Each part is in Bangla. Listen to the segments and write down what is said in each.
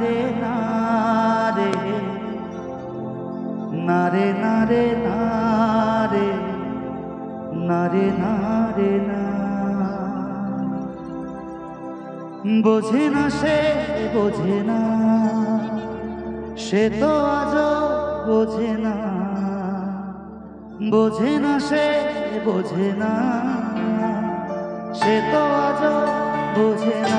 রে না রে না রে না রে না না না বোঝে না সে, বোঝে না। সে তো আজও বোঝে না। বোঝে না সে, বোঝে না। সে তো আজও বোঝে না।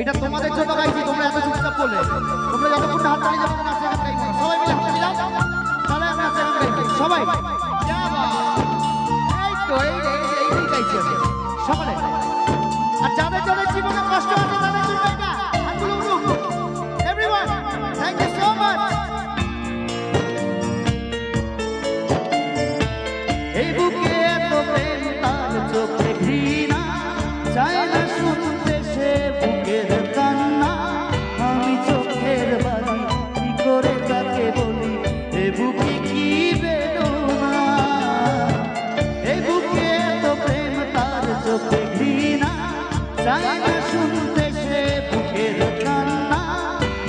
এটা তোমাদের জন্য গাইছি, তোমরা এত চুপচাপ বলে তোমরা যতক্ষণ না হাত তালি যাবে নাচে গান গাইবে সবাই মিলে হাত তালি তাহলে আমি নাচে গান সবাই। এই তো, এই এই গাইছি আমি। সকালে। আর যাদের যাদের জীবনে কষ্ট আছে, তাদের জন্য এটা হাতগুলো উঠুক everyone thank you so much এই বুকে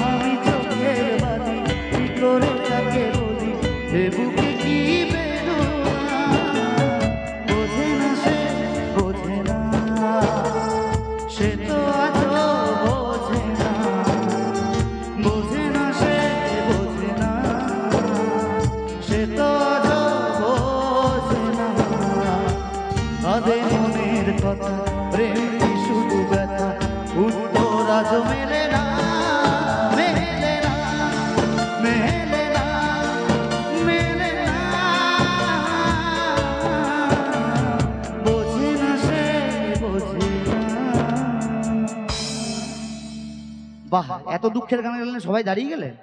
আমি চোখের বাড়ি কি করে তাকে বলি? এ বুকে কি বেদনা? সে, বোঝে না। সে তো না। সে, বোঝে না। সে তো মনের কথা, প্রেম বাহ এত দুঃখের গান গেলেন সবাই দাঁড়িয়ে গেলেন?